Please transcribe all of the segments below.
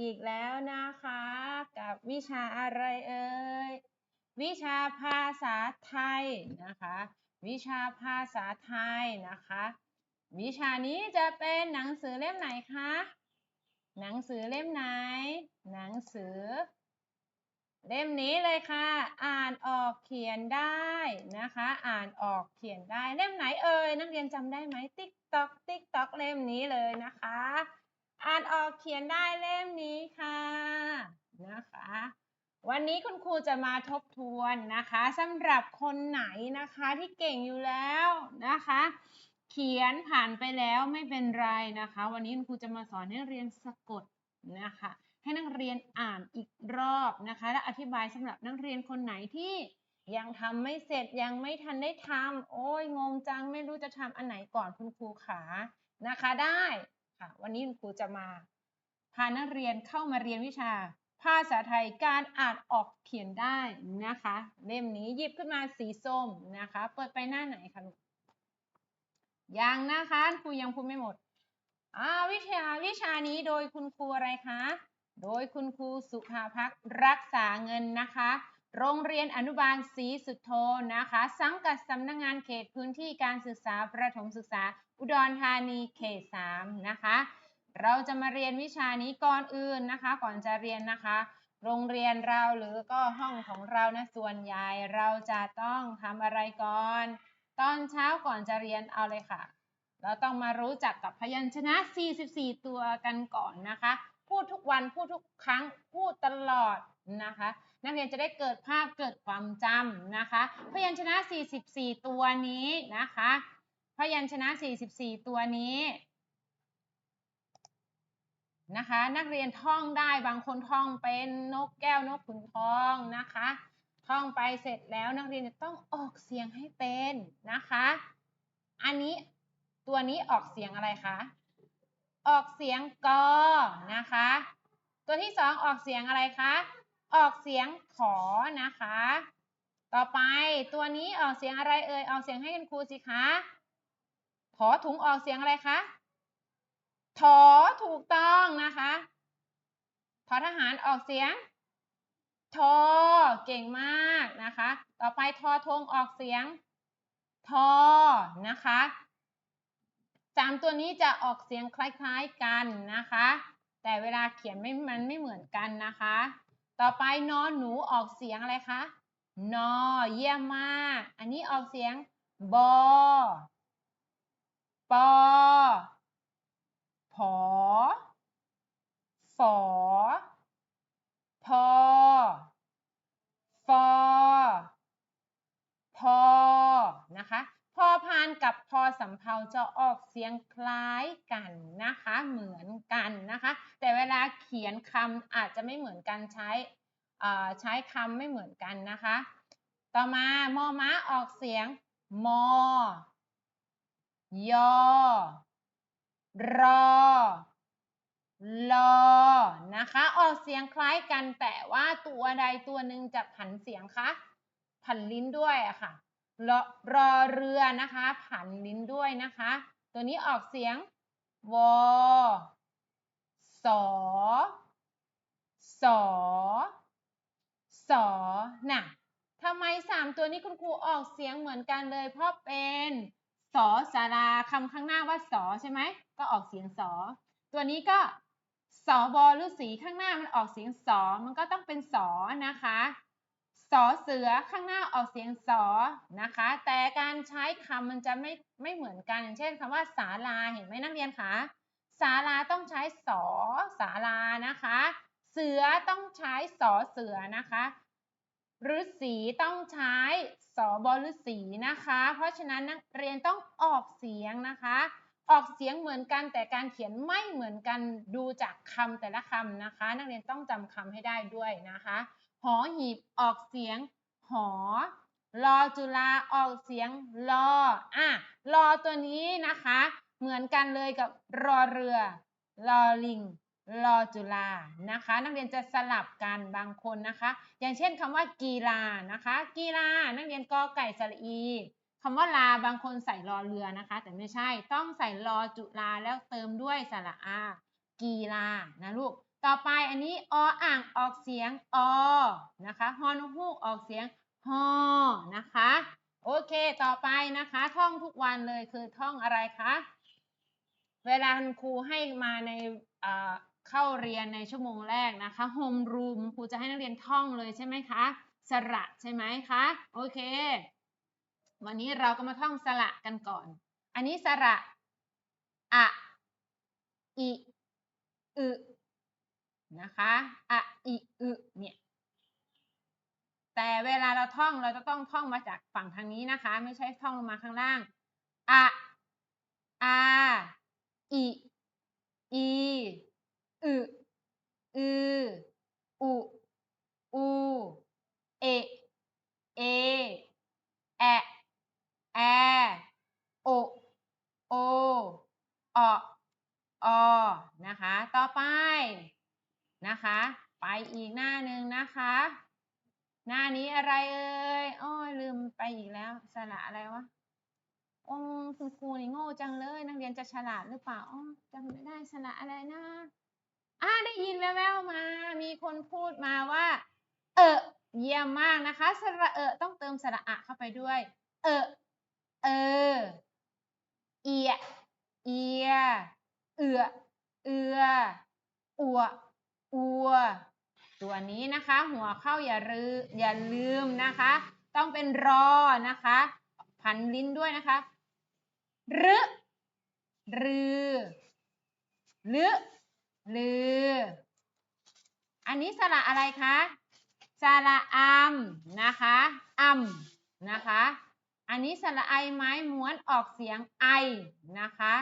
อีกแล้วนะคะ กับวิชาอะไรเอ่ยวิชาภาษาไทยนะคะ วิชาภาษาไทยนะคะ วิชานี้จะเป็นหนังสือเล่มไหนคะหนังสือเล่มไหน หนังสือ เล่มนี้เลยค่ะ อ่านออกเขียนได้นะคะ อ่านออกเขียนได้เล่มไหนเอ่ยนักเรียนจำได้ไหมติ๊กตอกติ๊กตอกเล่มนี้เลยนะคะ อ่านออกเขียนได้เล่มนี้ค่ะนะคะ วันนี้คุณครูจะมาทบทวนนะคะสำหรับคนไหนนะคะที่เก่งอยู่แล้วนะคะ เขียนผ่านไปแล้วไม่เป็นไรนะคะ วันนี้คุณครูจะมาสอนให้เรียนสะกดนะคะ ให้นักเรียนอ่านอีกรอบนะคะ และอธิบายสำหรับนักเรียนคนไหนที่ยังทำไม่เสร็จยังไม่ทันได้ทำโอ้ยงงจังไม่รู้จะทำอันไหนก่อนคุณครูขานะคะได้ ค่ะวันนี้คุณครูจะมาพานักเรียนเข้ามาเรียนวิชา ภาษาไทยการอ่านออกเขียนได้นะคะ เล่มนี้หยิบขึ้นมาสีส้มนะคะ เปิดไปหน้าไหนคะลูกยังนะคะครูยังพูดไม่หมดอ่าวิชาวิชานี้โดยคุณครูอะไรคะ โดยคุณครูสุภาพักรักษาเงินนะคะ โรงเรียนอนุบาลศรีสุทโธนะคะ สังกัดสำนักงงานเขตพื้นที่การศึกษาประถมศึกษา อุดรธานีเขต3นะคะ เราจะมาเรียนวิชานี้ก่อนอื่นนะคะ ก่อนจะเรียนนะคะ โรงเรียนเราหรือก็ห้องของเรานะส่วนใหญ่เราจะต้องทำอะไรก่อน ตอนเช้าก่อนจะเรียนเอาเลยค่ะ เราต้องมารู้จักกับพยัญชนะ 44 ตัวกันก่อนนะคะ พูดทุกวันพูดทุกครั้งพูดตลอดนะคะ นักเรียนจะได้เกิดภาพเกิดความจำนะคะ พยัญชนะ 44 ตัวนี้นะคะ พยัญชนะ 44 ตัวนี้นะคะ นักเรียนท่องได้บางคนท่องเป็นนกแก้วนกขุนทองนะคะ ท่องไปเสร็จแล้วนักเรียนจะต้องออกเสียงให้เป็นนะคะ อันนี้ตัวนี้ออกเสียงอะไรคะออกเสียงกอนะคะ ตัวที่สองออกเสียงอะไรคะออกเสียงขอนะคะ ต่อไปตัวนี้ออกเสียงอะไรเอ่ยออกเสียงให้คุณครูสิคะ ถอถุงออกเสียงอะไรคะ ถอถูกต้องนะคะทอทหารออกเสียง ทอ เก่งมากนะคะ ต่อไปทอทงออกเสียง ทอ นะคะสามตัวนี้จะออกเสียงคล้ายๆกันนะคะ แต่เวลาเขียนไม่มันไม่เหมือนกันนะคะ ต่อไปนอนหนูออกเสียงอะไรคะ นอ เยี่ยมมาก อันนี้ออกเสียง บอ ปอผอฝอพอฟอพอนะคะพอพานกับพอสำเพาจะออกเสียงคล้ายกันนะคะ เหมือนกันนะคะ แต่เวลาเขียนคำอาจจะไม่เหมือนกันใช้ใช้คำไม่เหมือนกันนะคะ ต่อมามอม้าออกเสียงมอ ยอ รอ ลอ นะคะ ออกเสียงคล้ายกันแต่ว่าตัวใดตัวหนึ่งจะผันเสียงคะผันลิ้นด้วยอะค่ะรอรอเรือนะคะ ผันลิ้นด้วยนะคะ ตัวนี้ออกเสียงวอสอสอสอน่ะทำไมสามตัวนี้คุณครูออกเสียงเหมือนกันเลย เพราะเป็น อสาราคำข้างหน้าว่าสอใช่ไหมก็ออกเสียงสอ ตัวนี้ก็สอบอหรือสีข้างหน้ามันออกเสียงสอ มันก็ต้องเป็นสอนะคะสอเสือข้างหน้าออกเสียงสอนะคะ แต่การใช้คำมันจะไม่ไม่เหมือนกันอย่างเช่นคำว่าศาลาเห็นไหมนักเรียนคะศาลาต้องใช้สอศาลานะคะ เสือต้องใช้สอเสือนะคะ ฤาษีต้องใช้สอบฤาษีนะคะ เพราะฉะนั้นนักเรียนต้องออกเสียงนะคะ ออกเสียงเหมือนกันแต่การเขียนไม่เหมือนกันดูจากคำแต่ละคำนะคะ นักเรียนต้องจำคำให้ได้ด้วยนะคะหอหีบออกเสียง หอรอจุฬาออกเสียงรออะรอตัวนี้นะคะ เหมือนกันเลยกับรอเรือรอลิง รอจุฬานะคะ นักเรียนจะสลับกันบางคนนะคะ อย่างเช่นคำว่ากีฬานะคะ กีฬานักเรียนกอไก่สระอีคำว่าลาบางคนใส่รอเรือนะคะ แต่ไม่ใช่ต้องใส่รอจุฬาแล้วเติมด้วยสระอากีฬานะลูกต่อไปอันนี้ออ่างออกเสียงอนะคะฮอนฮูกออกเสียงฮอนะคะโอเค ต่อไปนะคะ ท่องทุกวันเลยคือท่องอะไรคะ เวลาคุณครูให้มาในอ่อ เข้าเรียนในชั่วโมงแรกนะคะโฮมรูมครูจะให้นักเรียนท่องเลยใช่ไหมคะ สระใช่ไหมคะ โอเค วันนี้เราก็มาท่องสระกันก่อน อันนี้สระอะอิอึนะคะอะอิอึเนี่ย แต่เวลาเราท่องเราจะต้องท่องมาจากฝั่งทางนี้นะคะ ไม่ใช่ท่องลงมาข้างล่างอะอาอิอี อึอือ อุ อู เอ เอ แอ แอ โอ โอ อออ นะคะ ต่อไป นะคะ ไปอีกหน้าหนึ่งนะคะ หน้านี้อะไรเอ่ยอ้อลืมไปอีกแล้ว สระอะไรวะโอ้คุณครูนี่โง่จังเลย นักเรียนจะฉลาดหรือเปล่าอ๋อจำไม่ได้สระอะไรนะ อ่าได้ยินแว่วๆมา มีคนพูดมาว่า เออเยี่ยมมากนะคะ สระเออต้องเติมสระอะเข้าไปด้วย เออ เออ เอีย เอีย เอือ เอือ อัว อัว ตัวนี้นะคะ หัวเข้าอย่าลืมอย่าลืมนะคะ ต้องเป็นรอนะคะ พันลิ้นด้วยนะคะรึรือลึ ลือ อันนี้สระอะไรคะ สระอัมนะคะอัมนะคะ อันนี้สระไอไม้ม้วนออกเสียงไอนะคะ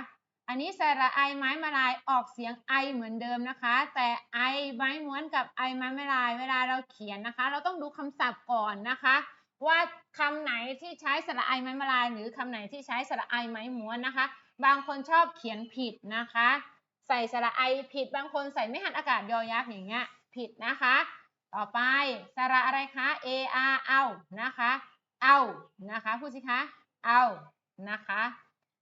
อันนี้สระไอไม้มาลายออกเสียงไอเหมือนเดิมนะคะ แต่ไอไม้ม้วนกับไอไม้มาลาย เวลาเราเขียนนะคะ เราต้องดูคำศัพท์ก่อนนะคะ ว่าคำไหนที่ใช้สระไอไม้มาลาย หรือคำไหนที่ใช้สระไอไม้ม้วนนะคะ บางคนชอบเขียนผิดนะคะ ใส่สระไอผิดบางคนใส่ไม่หันอากาศยอยักษ์อย่างเงี้ยผิดนะคะ ต่อไปสระอะไรคะ a r เอานะคะ เอานะคะพูดสิคะเอานะคะ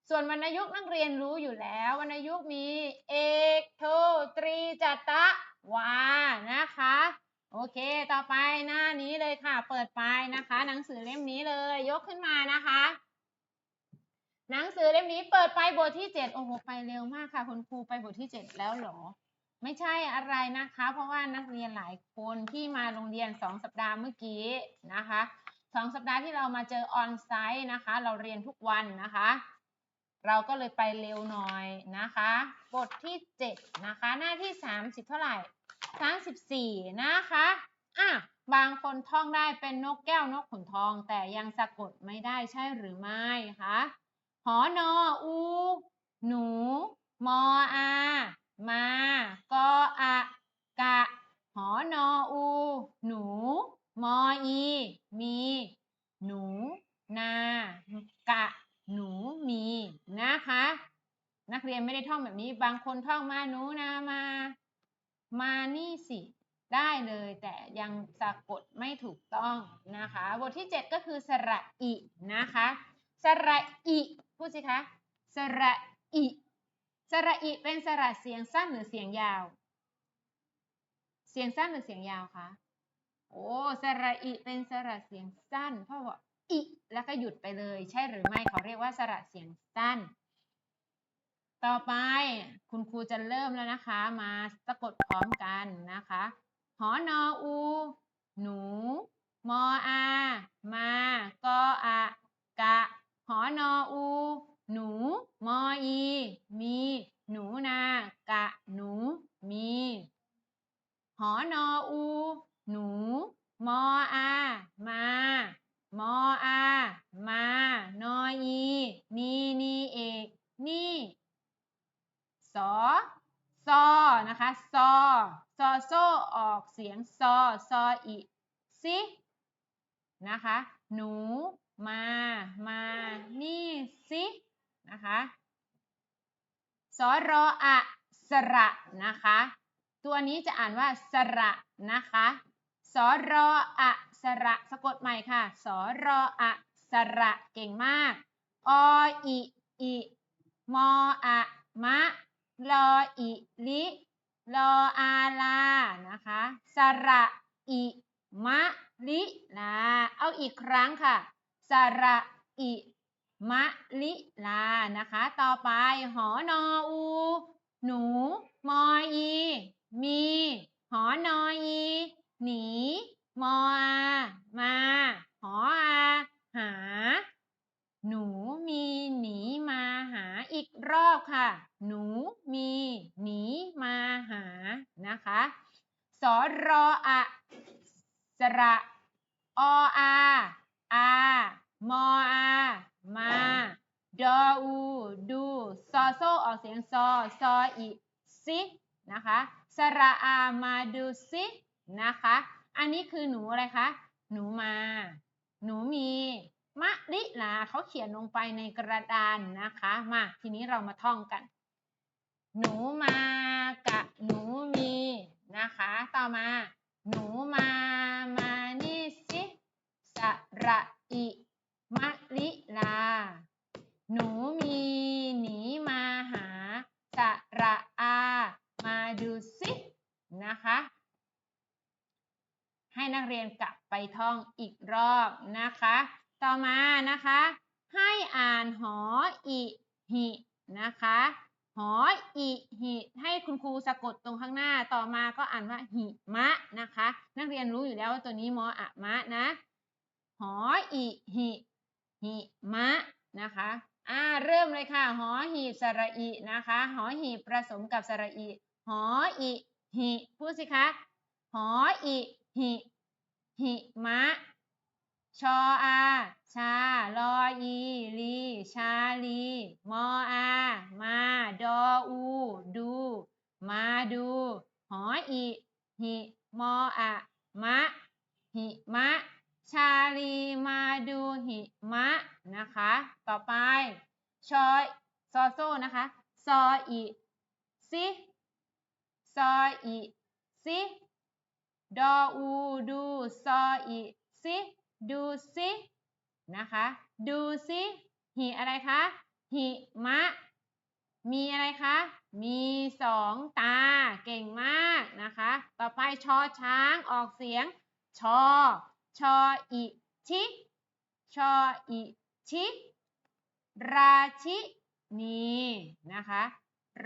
ส่วนวรรณยุกต์นักเรียนรู้อยู่แล้ววรรณยุกต์มีเอกโทตรีจัตะวานะคะโอเค ต่อไปหน้านี้เลยค่ะ เปิดไปนะคะ หนังสือเล่มนี้เลย ยกขึ้นมานะคะ หนังสือเล่มนี้เปิดไปบทที่ 7 โอ้โห ไปเร็วมากค่ะ คุณครูไปบทที่ 7 แล้วเหรอ ไม่ใช่อะไรนะคะ เพราะว่านักเรียนหลายคนที่มาโรงเรียน 2 สัปดาห์เมื่อกี้นะคะสองสัปดาห์ที่เรามาเจอออนไซต์นะคะ เราเรียนทุกวันนะคะ เราก็เลยไปเร็วหน่อยนะคะ บทที่ 7 นะคะ หน้าที่ 30 เท่าไหร่ 34 นะคะอะบางคนท่องได้เป็นนกแก้วนกขุนทอง แต่ยังสะกดไม่ได้ใช่หรือไม่คะ หอนออู หนู มออา มากออะ กะ หอนออู หนู มออี มี หนู นา กะ หนูมี นะคะ นักเรียนไม่ได้ท่องแบบนี้ บางคนท่องมาหนูนามา มานี่สิได้เลยแต่ยังสะกดไม่ถูกต้องนะคะ บทที่ 7 ก็คือสระอินะคะ สระอิ พูดสิคะ สระอิ สระอิเป็นสระเสียงสั้นหรือเสียงยาว เสียงสั้นหรือเสียงยาวคะ โอ้ สระอิเป็นสระเสียงสั้น เพราะว่าอิแล้วก็หยุดไปเลย ใช่หรือไม่เขาเรียกว่าสระเสียงสั้น ต่อไปคุณครูจะเริ่มแล้วนะคะ มาสะกดพร้อมกันนะคะหอนออู หนู มออา มากออะกะ หอนออู หนู มออี มี หนูนา กะ หนู มี หอนออู หนู มออา มา มออา มา นออี นีนีเอกนี่ สอซอนะคะ ซอ ซอโซออกเสียง ซอ ซออีซินะคะ หนู มา มา นี่ซินะคะสอรออะสระนะคะ ตัวนี้จะอ่านว่าสระนะคะสอรออะสระสะกดใหม่ค่ะสอรออะสระเก่งมากออิอิมออะมะลออิลิรออาลานะคะสระอิมะลิลาเอาอีกครั้งค่ะ สระอิมะลิลานะคะ ต่อไปหอนออู หนู มออี มี หอนออี หนี มออามา หออาหา หนูมีหนีมาหาอีกรอบค่ะ หนูมีหนีมาหานะคะสรออะ สระออา อามออามาดออูดูซอโซออกเสียงซอซออีซินะคะสระอามาดูซินะคะ อันนี้คือหนูอะไรคะ หนูมา หนูมีมะลิลาเขาเขียนลงไปในกระดานนะคะ มาทีนี้เรามาท่องกัน หนูมากะหนูมีนะคะ ต่อมา หนูมามา สระอิมะลิลา หนูมีหนีมาหาสระอา มาดูสินะคะ ให้นักเรียนกลับไปท่องอีกรอบนะคะ ต่อมานะคะ ให้อ่านหออิหินะคะหออิหิให้คุณครูสะกดตรงข้างหน้าต่อมาก็อ่านว่าหิมะนะคะ นักเรียนรู้อยู่แล้วว่าตัวนี้มออะมะนะ ออิหิหิมะนะคะอ่าเริ่มเลยค่ะ หอหีบสระอินะคะ หอหีบผสมกับสระอิหออิหิพูดสิคะ หออิหิหิมะ ชออา ชา ลออีลีชาลี มออา มา ดออู ดู มาดู หออีหิมออะ มะ หิมะ ชาลีมาดูหิมะนะคะ ต่อไป ชอซอโซนะคะ ซออีซิซออีซิดออูดูซออีซิดูซินะคะ ดูซิหิอะไรคะหิมะ มีอะไรคะ มีสองตา เก่งมากนะคะ ต่อไปชอช้างออกเสียง ชอ ชออิชิชออิชิราชินีนะคะ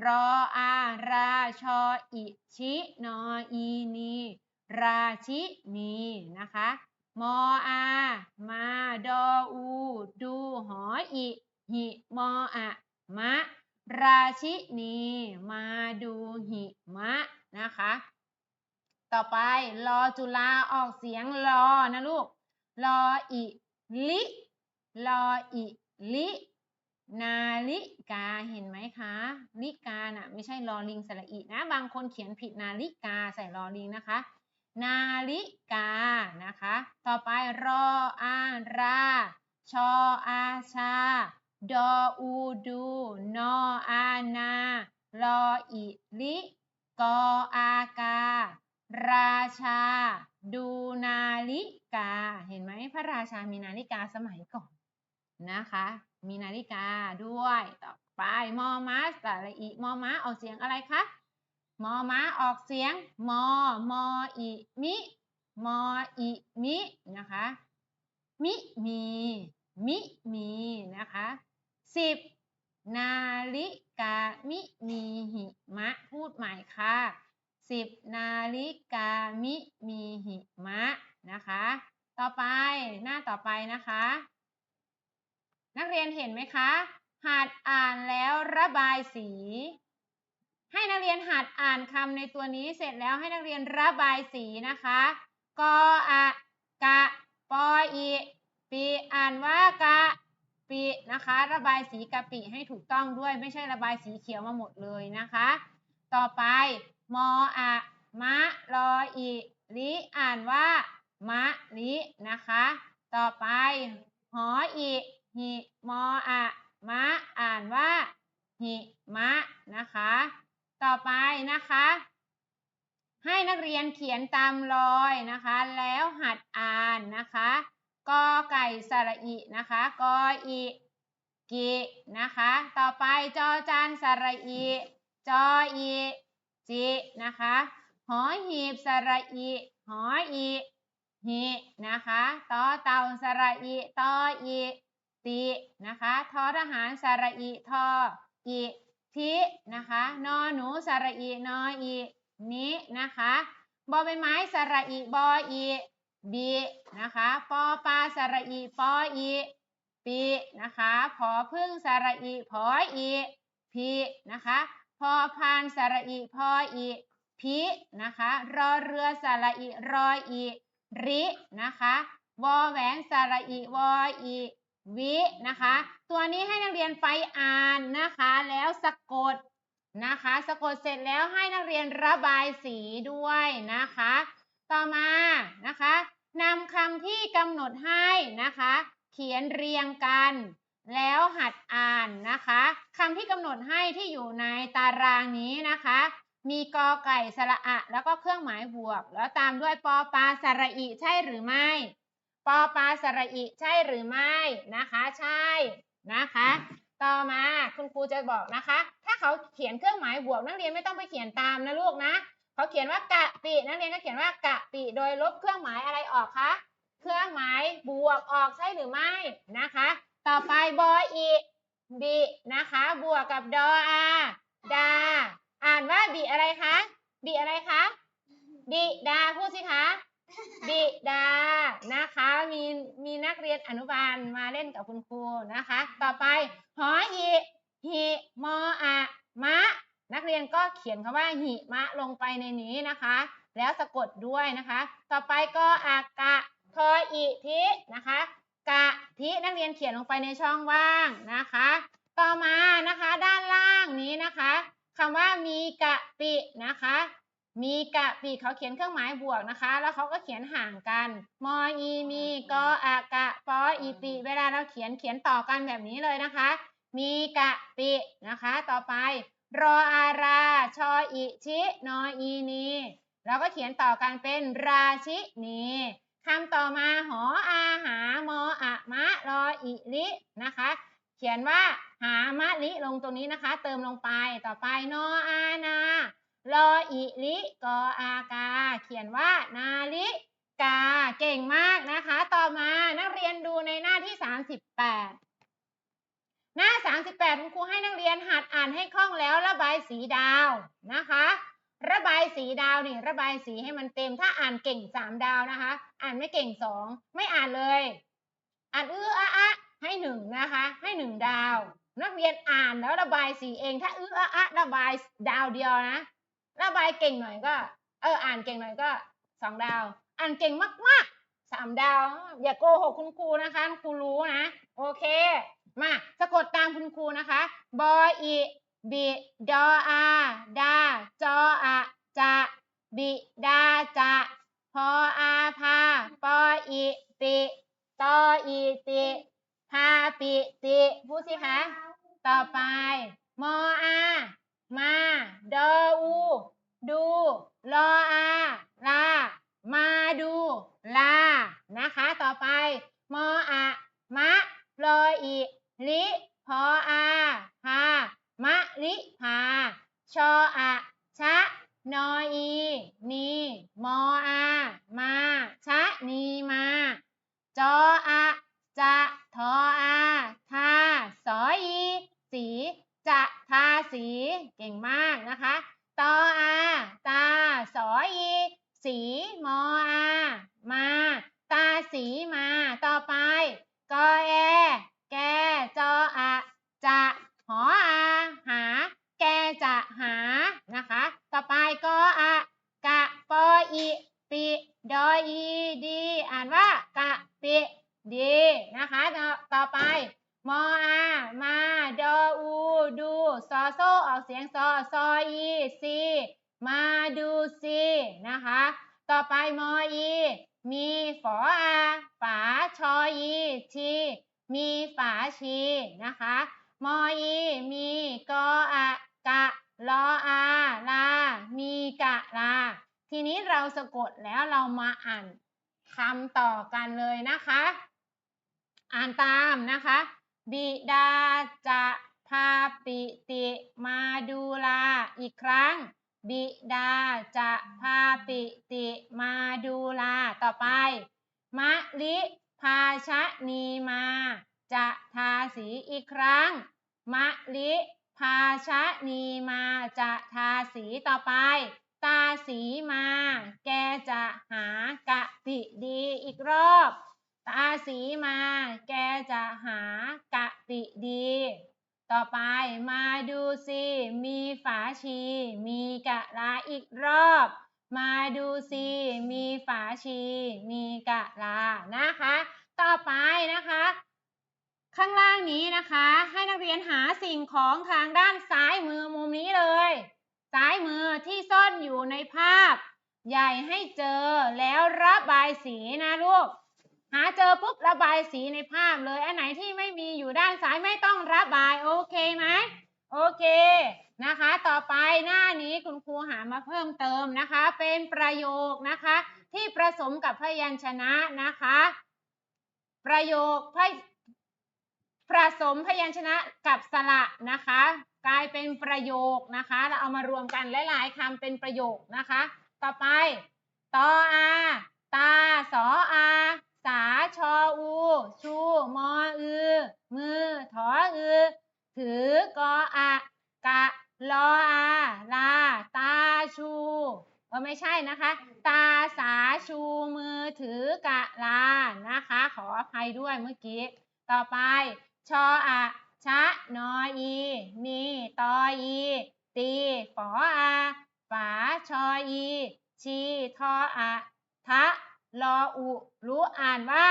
รออาราชออิชินออีนีราชินีนะคะมออา มาดออู ดูหออิหิมออะมะ ราชินี มาดูหิมะนะคะ ต่อไปรอจุฬาออกเสียงรอนะลูกรออิลิรออิลินาฬิกาเห็นไหมคะ ลิกาน่ะไม่ใช่รอลิงสระอีนะ บางคนเขียนผิดนาฬิกาใส่รอลิงนะคะ นาฬิกานะคะ ต่อไปรออาราชออาชา ดออูดู นออานา รออิลิกออากา ราชา ดูนาฬิกา เห็นไหมพระราชามีนาฬิกาสมัยก่อนนะคะ มีนาฬิกาด้วยต่อไปมอม้าสระอีมอม้าออกเสียงอะไรคะมอม้าออกเสียงมอมออิมิมออิมินะคะมิมีมิมีนะคะสิบนาฬิกามิมีหิมะพูดใหม่ค่ะ สิบนาฬิกามิมีหิมะนะคะ ต่อไปหน้าต่อไปนะคะ นักเรียนเห็นไหมคะหัดอ่านแล้วระบายสี ให้นักเรียนหัดอ่านคำในตัวนี้เสร็จแล้วให้นักเรียนระบายสีนะคะกออะกะปออีปีอ่านว่ากะปินะคะ ระบายสีกะปิให้ถูกต้องด้วยไม่ใช่ระบายสีเขียวมาหมดเลยนะคะ ต่อไป มออะมะรออีลิอ่านว่ามะลินะคะ ต่อไป หออีหิมออะมะอ่านว่า หิมะนะคะ ต่อไปนะคะ ให้นักเรียนเขียนตามรอยนะคะ แล้วหัดอ่านนะคะกอไก่สระอินะคะกออีกินะคะ ต่อไปจอจานสระอิจออี จินะคะหอหีบสระอีหออีหินะคะต่อเต่าสระอีตออีตินะคะทอทหารสระอีทออีทินะคะนอหนูสระอีนออีนินะคะบอใบไม้สระอีบออีบีนะคะปอปลาสระอีปออีปีนะคะพอพึ่งสระอีพออีพีนะคะ พอพานสระอีพออีพีนะคะ รอเรือสระอีรออีรินะคะวอแหวนสระอีวออีวินะคะ ตัวนี้ให้นักเรียนไปอ่านนะคะ แล้วสะกดนะคะ สะกดเสร็จแล้วให้นักเรียนระบายสีด้วยนะคะ ต่อมานะคะนำคำที่กำหนดให้นะคะ เขียนเรียงกัน แล้วหัดอ่านนะคะคำที่กำหนดให้ที่อยู่ในตารางนี้นะคะ มีกอไก่สระอะ แล้วก็เครื่องหมายบวก แล้วตามด้วยปอปลาสระอีใช่หรือไม่ปอปลาสระอีใช่หรือไม่นะคะ ใช่นะคะ ต่อมาคุณครูจะบอกนะคะ ถ้าเขาเขียนเครื่องหมายบวกนักเรียนไม่ต้องไปเขียนตามนะลูกนะเขาเขียนว่ากะปินักเรียนก็เขียนว่ากะปิโดยลบเครื่องหมายอะไรออกคะเครื่องหมายบวกออกใช่หรือไม่นะคะ ต่อไปบออีบินะคะ บวกกับดออาดา อ่านว่าบิอะไรคะบิอะไรคะบิดาพูดสิคะบิดานะคะ มีมีนักเรียนอนุบาลมาเล่นกับคุณครูนะคะ ต่อไปหอหีหิมออะมะ นักเรียนก็เขียนคำว่าหิมะลงไปในนี้นะคะ แล้วสะกดด้วยนะคะ ต่อไปก็อากะทออิทินะคะ กะทินักเรียนเขียนลงไปในช่องว่างนะคะ ต่อมานะคะด้านล่างนี้นะคะคำว่ามีกะปินะคะ มีกะปิเขาเขียนเครื่องหมายบวกนะคะ แล้วเขาก็เขียนห่างกันมออีมีกออากะปออีปิเวลาเราเขียนเขียนต่อกันแบบนี้เลยนะคะ มีกะปินะคะ ต่อไป รออาราชออิชินออีนีเราก็เขียนต่อกันเป็นราชินี คำต่อมาหออาหามออะมะรออิลินะคะ เขียนว่าหามะลิลงตรงนี้นะคะ เติมลงไปต่อไปนออานารออิลิกออากา เขียนว่านาลิกาเก่งมากนะคะ ต่อมานักเรียนดูในหน้าที่ 38 หน้า 38 คุณครูให้นักเรียนหัดอ่านให้คล่องแล้วระบายสีดาวนะคะ ระบายสีดาวนี่ระบายสีให้มันเต็ม ถ้าอ่านเก่ง3ดาวนะคะ อ่านไม่เก่ง2ไม่อ่านเลย อ่านอื้ออะอะให้หนึ่งนะคะ ให้หนึ่งดาว นักเรียนอ่านแล้วระบายสีเอง ถ้าอื้ออะอะระบายดาวเดียวนะ ระบายเก่งหน่อยก็ เอออ่านเก่งหน่อยก็สองดาว อ่านเก่งมากๆสามดาว อย่าโกหกคุณครูนะคะคุณครูรู้นะ โอเค มาสะกดตามคุณครูนะคะบออี บิดออาดาจออะจะบิดาจะพออาพาปออีปิตออีติพาปิติพูดสิคะต่อไปมออามาดออูดูรออาลามาดูลานะคะ ต่อไปมออะมะรออีลิ พออาพามะลิพา ชออะชะ นออี นี มออา มา ชะ นีมา จออะ จะ ทออาทาสออีสี จะทาสี เก่งมากนะคะ ตออา ตา สออี สี มออา มา ตาสีมา ต่อไป กอแอ แก จออะ จะ หออา หา แกจะหา นะคะ ต่อไปกออะ กะ ปออีปิ ดออีดี อ่านว่ากะปิดี นะคะต่อต่อไปมออามาดออูดูซอโซออกเสียงซอซออีซีมาดูซีนะคะ ต่อไปมออีมีฝออาฝาชออีชีมีฝาชีนะคะมออีมีกออะกะลออาลา มีกะลา ทีนี้เราสะกดแล้วเรามาอ่านคำต่อกันเลยนะคะ อ่านตามนะคะ บิดาจะพาปิติมาดูลาอีกครั้ง บิดาจะพาปิติมาดูลาต่อไป มะลิภาชะนีมา จะทาสีอีกครั้ง มะลิภาชะนีมาจะทาสีต่อไป ตาสีมา แกจะหากะปิดีอีกรอบ ตาสีมา แกจะหากะปิดี ต่อไปมาดูสิ มีฝาชี มีกะลาอีกรอบ มาดูสิ มีฝาชี มีกะลา นะคะ ต่อไปนะคะ ข้างล่างนี้นะคะ ให้นักเรียนหาสิ่งของทางด้านซ้ายมือมุมนี้เลย ซ้ายมือที่ซ่อนอยู่ในภาพ ใหญ่ให้เจอแล้วระบายสีนะลูก หาเจอปุ๊บระบายสีในภาพเลยอันไหนที่ไม่มีอยู่ด้านซ้ายไม่ต้องระบายโอเคไหมโอเคนะคะ ต่อไปหน้านี้คุณครูหามาเพิ่มเติมนะคะ เป็นประโยคนะคะ ที่ผสมกับพยัญชนะนะคะ ประโยคพยผสมพยัญชนะกับสระนะคะ กลายเป็นประโยคนะคะ เราเอามารวมกันหลาย ๆคำเป็นประโยคนะคะ ต่อไปตออา ตาสออา สาชออู ชูมออือ มือถออือ ถือกออะ กะลออาลา ตาชูเออไม่ใช่นะคะ ตาสาชูมือถือกะลานะคะ ขออภัยด้วยเมื่อกี้ ต่อไป ชออะชะนออีนีตออีตีฝออาฝาชออีชีทออะทะ ลออุรู้อ่านว่า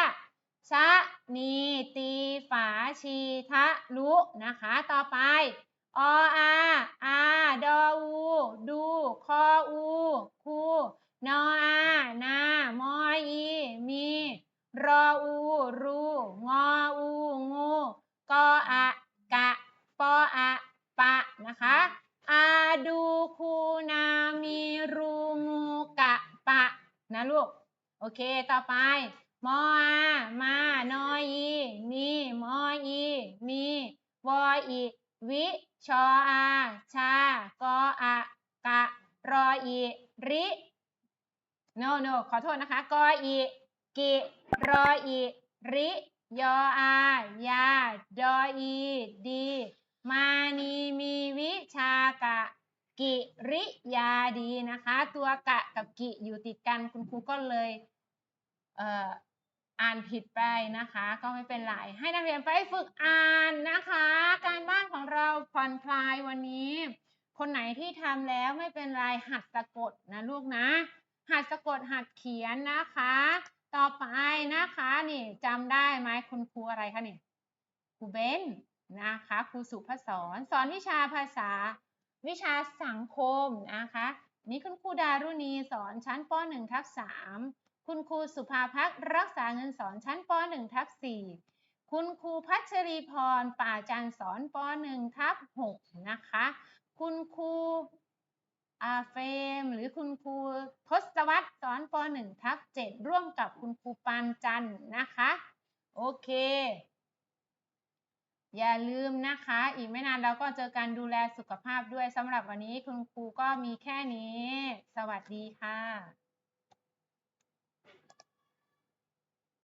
ชะนีตีฝาชีทะลุนะคะ ต่อไปออาอาดออูดูคออูคูนออานามออีมีรออูรูงออูงูกออะกะปออะปะนะคะอาดูคูนามีรูงูกะปะนะลูก โอเค ต่อไป มออา มานออีนีมออี มี วออี วิ ชออา ชา กออะ กะ รออี ริ no no ขอโทษนะคะ กออี กิ รออี ริ ยออา ยา ดออี ดี มานีมีวิชากะ กิริยาดีนะคะ ตัวกะกับกิอยู่ติดกันคุณครูก็เลยเอ่ออ่านผิดไปนะคะ ก็ไม่เป็นไรให้นักเรียนไปฝึกอ่านนะคะ การบ้านของเราผ่อนคลายวันนี้ คนไหนที่ทำแล้วไม่เป็นไรหัดสะกดนะลูกนะ หัดสะกดหัดเขียนนะคะ ต่อไปนะคะนี่จำได้ไหมคุณครูอะไรคะนี่ครูเบนนะคะครูสุภสอนสอนวิชาภาษา วิชาสังคมนะคะนี่คุณครูดารุณีสอนชั้นป .1 ทับ3คุณครูสุภาพักษ์รักษาเงินสอนชั้นป .1 ทับ4คุณครูพัชรีพรป่าจันสอนป .1 ทับ6นะคะ คุณครูอาเฟมหรือคุณครูทศวรรษสอนป .1 ทับ7ร่วมกับคุณครูปานจันนะคะ โอเค อย่าลืมนะคะ อีกไม่นานเราก็เจอการดูแลสุขภาพด้วยสำหรับวันนี้คุณครูก็มีแค่นี้ สวัสดีค่ะ